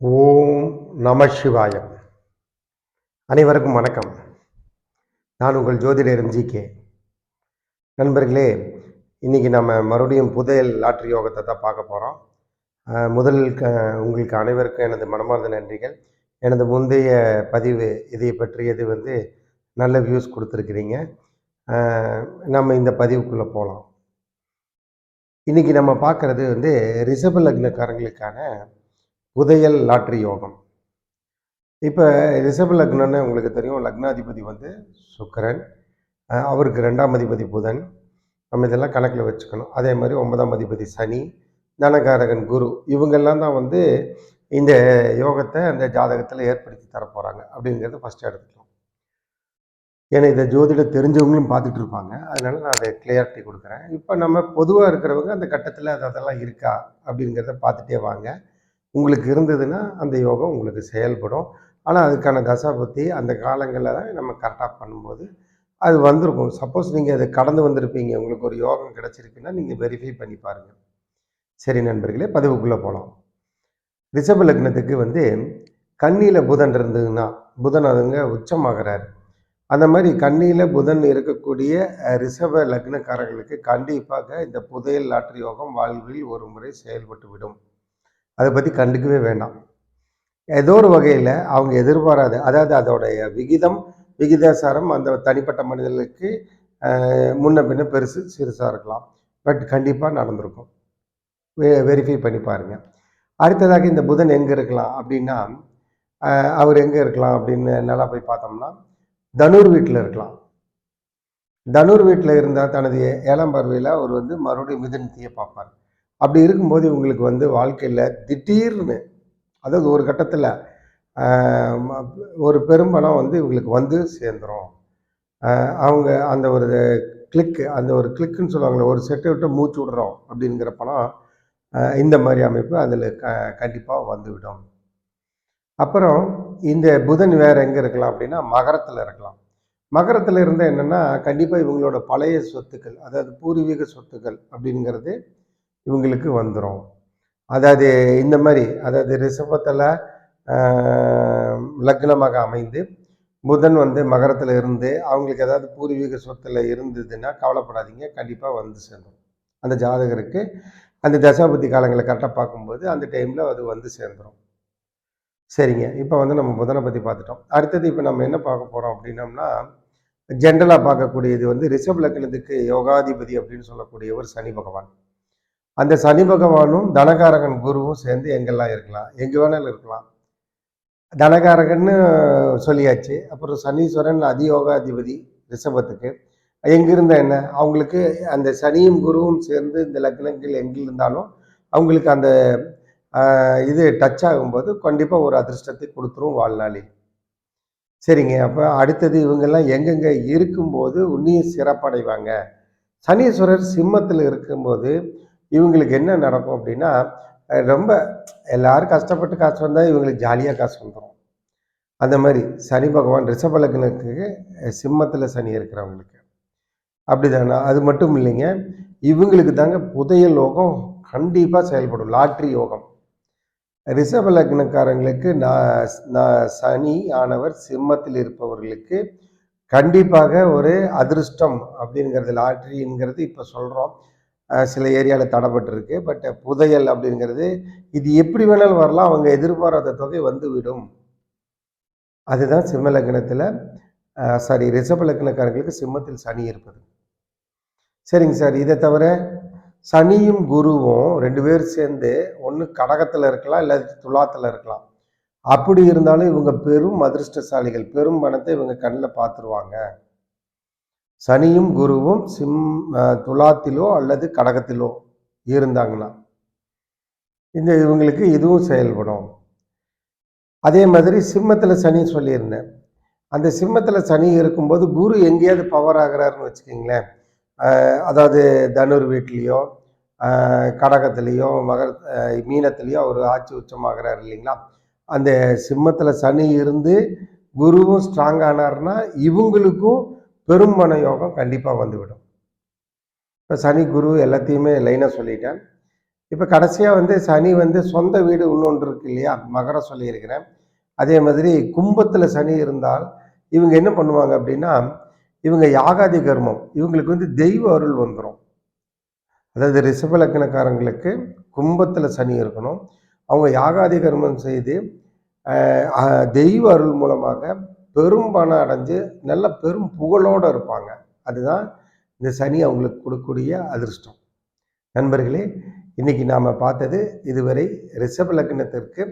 நம சிவாயம் அனைவருக்கும் வணக்கம். நான் உங்கள் ஜோதிடர் எம்ஜிகே நண்பர்களே இன்றைக்கி நம்ம மறுபடியும் புதையல் லாட்ரி யோகத்தை தான் பார்க்க போகிறோம் முதலில் க உங்களுக்கு அனைவருக்கும் எனது மனமார்ந்த நன்றிகள். எனது முந்தைய பதிவு இதை பற்றியது வந்து நல்ல வியூஸ் கொடுத்துருக்குறீங்க. நம்ம இந்த பதிவுக்குள்ளே போகலாம் இன்றைக்கி நம்ம பார்க்குறது வந்து ரிஷப லக்னக்காரங்களுக்கான உதயல் லாட்ரி யோகம். இப்போ ரிஷப லக்னம்னு உங்களுக்கு தெரியும் லக்னாதிபதி வந்து சுக்கரன். அவருக்கு ரெண்டாம் அதிபதி புதன். நம்ம இதெல்லாம் கணக்கில் வச்சுக்கணும். அதே மாதிரி ஒன்பதாம் அதிபதி சனி தனகாரகன் குரு இவங்கெல்லாம் தான் வந்து இந்த யோகத்தை அந்த ஜாதகத்தில் ஏற்படுத்தி தரப்போகிறாங்க அப்படிங்கிறத ஃபஸ்ட்டு எடுத்துக்கலாம் ஏன்னா இதை ஜோதிட தெரிஞ்சவங்களும் பார்த்துட்டு இருப்பாங்க. அதனால நான் அதை கிளியாரிட்டி கொடுக்குறேன். இப்போ நம்ம பொதுவாக இருக்கிறவங்க அந்த கட்டத்தில் அது அதெல்லாம் இருக்கா அப்படிங்கிறத பார்த்துட்டே வாங்க. உங்களுக்கு இருந்ததுன்னா அந்த யோகம் உங்களுக்கு செயல்படும். ஆனால் அதுக்கான தசாபுத்தி அந்த காலங்களில் தான் நம்ம கரெக்டாக பண்ணும்போது அது வந்திருக்கும். சப்போஸ் நீங்கள் அதை கடந்து வந்திருப்பீங்க. உங்களுக்கு ஒரு யோகம் கிடச்சிருக்குன்னா நீங்கள் வெரிஃபை பண்ணி பாருங்கள் சரி நண்பர்களே பதிவுக்குள்ளே போகலாம் ரிஷப லக்னத்துக்கு வந்து கண்ணியில் புதன் இருந்ததுன்னா புதன் அதுங்க உச்சமாகிறாரு. அந்த மாதிரி கண்ணியில் புதன் இருக்கக்கூடிய ரிஷப லக்னக்காரர்களுக்கு கண்டிப்பாக இந்த புதையல் லாட்ரி யோகம் வாழ்வில் ஒரு முறை செயல்பட்டு விடும். அதை பற்றி கண்டுக்கவே வேண்டாம். ஏதோ ஒரு வகையில் அவங்க எதிர்பாராத அதாவது அதோடைய விகிதம் விகிதாசாரம் அந்த தனிப்பட்ட மனிதர்களுக்கு முன்ன பின்ன பெருசு சிறுசாக இருக்கலாம். பட் கண்டிப்பாக நடந்திருக்கும். வெ வெரிஃபை பண்ணி பாருங்கள் அடுத்ததாக இந்த புதன் எங்கே இருக்கலாம் அப்படின்னா அவர் எங்கே இருக்கலாம் அப்படின்னு நல்லா போய் பார்த்தோம்னா தனுர் வீட்டில் இருக்கலாம். தனுர் வீட்டில் இருந்தால் தனது ஏழாம் பார்வையில் அவர் வந்து மறுபடியும் மிதனத்தையே பார்ப்பார். அப்படி இருக்கும்போது இவங்களுக்கு வந்து வாழ்க்கையில் திடீர்னு அதாவது ஒரு கட்டத்தில் ஒரு பெரும்பணம் வந்து இவங்களுக்கு வந்து சேர்ந்துரும். அவங்க அந்த ஒரு கிளிக்கு அந்த ஒரு கிளிக்குன்னு சொல்லுவாங்களே ஒரு செட்டை விட்டு மூச்சு விடுறோம் அப்படிங்கிற பணம் இந்த மாதிரி அமைப்பு அதில் க கண்டிப்பாக வந்துவிடும். அப்புறம் இந்த புதன் வேறு எங்கே இருக்கலாம் அப்படின்னா மகரத்தில் இருக்கலாம். மகரத்தில் இருந்தால் என்னென்னா கண்டிப்பாக இவங்களோட பழைய சொத்துக்கள் அதாவது பூர்வீக சொத்துக்கள் அப்படிங்கிறது இவங்களுக்கு வந்துடும் அதாவது இந்த மாதிரி அதாவது ரிஷபத்தில் லக்னமாக அமைந்து புதன் வந்து மகரத்தில் இருந்து அவங்களுக்கு ஏதாவது பூர்வீக சொத்தில் இருந்ததுன்னா கவலைப்படாதீங்க கண்டிப்பாக வந்து சேர்ந்துடும் அந்த ஜாதகருக்கு அந்த தசாபதி காலங்களை கரெக்டாக பார்க்கும்போது அந்த டைமில் அது வந்து சேர்ந்துடும் சரிங்க. இப்போ வந்து நம்ம புதனை பற்றி பார்த்துட்டோம். அடுத்தது இப்போ நம்ம என்ன பார்க்க போகிறோம் அப்படின்னம்னா ஜென்ரலாக பார்க்கக்கூடியது வந்து ரிஷப் லக்னத்துக்கு யோகாதிபதி அப்படின்னு சொல்லக்கூடியவர் சனி பகவான். அந்த சனி பகவானும் தனகாரகன் குருவும் சேர்ந்து எங்கெல்லாம் இருக்கலாம்? எங்கே வேணாலும் இருக்கலாம். தனகாரகன்னு சொல்லியாச்சு. அப்புறம் சனீஸ்வரன் அதியோகாதிபதி ரிஷபத்துக்கு. எங்கிருந்த என்ன? அவங்களுக்கு அந்த சனியும் குருவும் சேர்ந்து இந்த லக்னங்கள் எங்கே இருந்தாலும் அவங்களுக்கு அந்த இது டச் ஆகும்போது கண்டிப்பாக ஒரு அதிர்ஷ்டத்தை கொடுத்துரும் வாழ்நாளில். சரிங்க. அப்போ அடுத்தது இவங்கெல்லாம் எங்கெங்கே இருக்கும்போது உன்னியும் சிறப்படைவாங்க. சனீஸ்வரர் சிம்மத்தில் இருக்கும்போது இவங்களுக்கு என்ன நடக்கும் அப்படின்னா ரொம்ப எல்லாரும் கஷ்டப்பட்டு காசு வந்தால் இவங்களுக்கு ஜாலியாக காசு வந்துடும் அந்த மாதிரி சனி பகவான் ரிஷபலக்கனுக்கு சிம்மத்தில் சனி இருக்கிறவங்களுக்கு. அப்படிதானா? அது மட்டும் இல்லைங்க. இவங்களுக்கு தாங்க புதையல் லோகம் கண்டிப்பாக செயல்படும். லாட்ரி யோகம். ரிஷப லக்னக்காரங்களுக்கு நான் நான் சனி ஆனவர் சிம்மத்தில் இருப்பவர்களுக்கு கண்டிப்பாக ஒரு அதிர்ஷ்டம் அப்படிங்கிறது லாட்ரிங்கிறது இப்போ சொல்கிறோம் சில ஏரியாவில் தடைப்பட்டிருக்கு. பட் புதையல் அப்படிங்கிறது இது எப்படி வேணாலும் வரலாம் அவங்க எதிர்பாராத தொகை வந்து விடும் அதுதான் சிம்ம லக்னத்தில் சாரி ரிஷப லக்னக்காரங்களுக்கு சிம்மத்தில் சனி இருப்பது. சரிங்க சார் இதை தவிர சனியும் குருவும் ரெண்டு பேர் சேர்ந்து ஒன்று கடகத்தில் இருக்கலாம் இல்லை துலாத்தில் இருக்கலாம். அப்படி இருந்தாலும் இவங்க பெரும் அதிர்ஷ்டசாலிகள் பெரும் பணத்தை இவங்க கண்ணில் பார்த்துருவாங்க சனியும் குருவும் சிம் துலாத்திலோ அல்லது கடகத்திலோ இருந்தாங்கன்னா இந்த இவங்களுக்கு இதுவும் செயல்படும். அதே மாதிரி சிம்மத்தில் சனி சொல்லியிருந்தேன். அந்த சிம்மத்தில் சனி இருக்கும்போது குரு எங்கேயாவது பவர் ஆகிறாருன்னு வச்சுக்கிங்களேன். அதாவது தனுர் வீட்லேயோ கடகத்துலேயோ மகர மீனத்துலேயோ அவர் ஆட்சி உச்சமாகிறார் இல்லைங்களா? அந்த சிம்மத்தில் சனி இருந்து குருவும் ஸ்ட்ராங் ஆனார்னா இவங்களுக்கும் பெரும்பண யோகம் கண்டிப்பாக வந்துவிடும். இப்போ சனி குரு எல்லாத்தையுமே லைனாக சொல்லிட்டேன். இப்போ கடைசியாக வந்து சனி வந்து சொந்த வீடு இன்னொன்று இருக்கு இல்லையா? மகரம் சொல்லியிருக்கிறேன். அதே மாதிரி கும்பத்தில் சனி இருந்தால் இவங்க என்ன பண்ணுவாங்க அப்படின்னா இவங்க யாகாதி கர்மம் இவங்களுக்கு வந்து தெய்வ அருள் வந்துடும் அதாவது ரிஷபலக்கணக்காரங்களுக்கு கும்பத்தில் சனி இருக்கணும். அவங்க யாகாதி கர்மம் செய்து தெய்வ அருள் மூலமாக பெரும் பணம் அடைஞ்சு நல்ல பெரும் புகழோடு இருப்பாங்க. அதுதான் இந்த சனி அவங்களுக்கு கொடுக்கக்கூடிய அதிர்ஷ்டம். நண்பர்களே இன்னைக்கு நாம் பார்த்தது இதுவரை ரிஷப லக்னத்திற்கு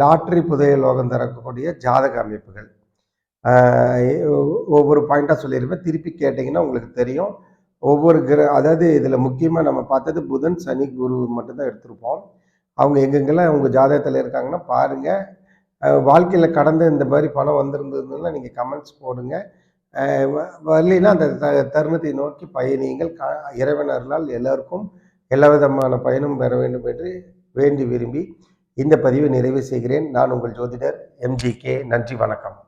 லாட்டரி புதைய லோகம் தரக்கூடிய ஜாதக அமைப்புகள். ஒவ்வொரு பாயிண்ட்டாக சொல்லியிருப்பேன். திருப்பி கேட்டிங்கன்னா உங்களுக்கு தெரியும். ஒவ்வொரு கிர அதாவது இதில் முக்கியமாக நம்ம பார்த்தது புதன் சனி குரு மட்டும்தான் எடுத்திருப்போம். அவங்க எங்கெங்கெல்லாம் அவங்க ஜாதகத்தில் இருக்காங்கன்னா பாருங்கள் வாழ்க்கையில் கடந்து இந்த மாதிரி பணம் வந்திருந்ததுன்னா நீங்கள் கமெண்ட்ஸ் போடுங்க. வ- வரலைன்னா அந்த த- தருணத்தை நோக்கி பயணியுங்கள். க இறைவனர்களால் எல்லோருக்கும் எல்லாருக்கும் எல்லா விதமான பயனும் பெற வேண்டும் என்று வேண்டி விரும்பி இந்த பதிவை நிறைவு செய்கிறேன். நான் உங்கள் ஜோதிடர் எம்ஜிகே நன்றி வணக்கம்.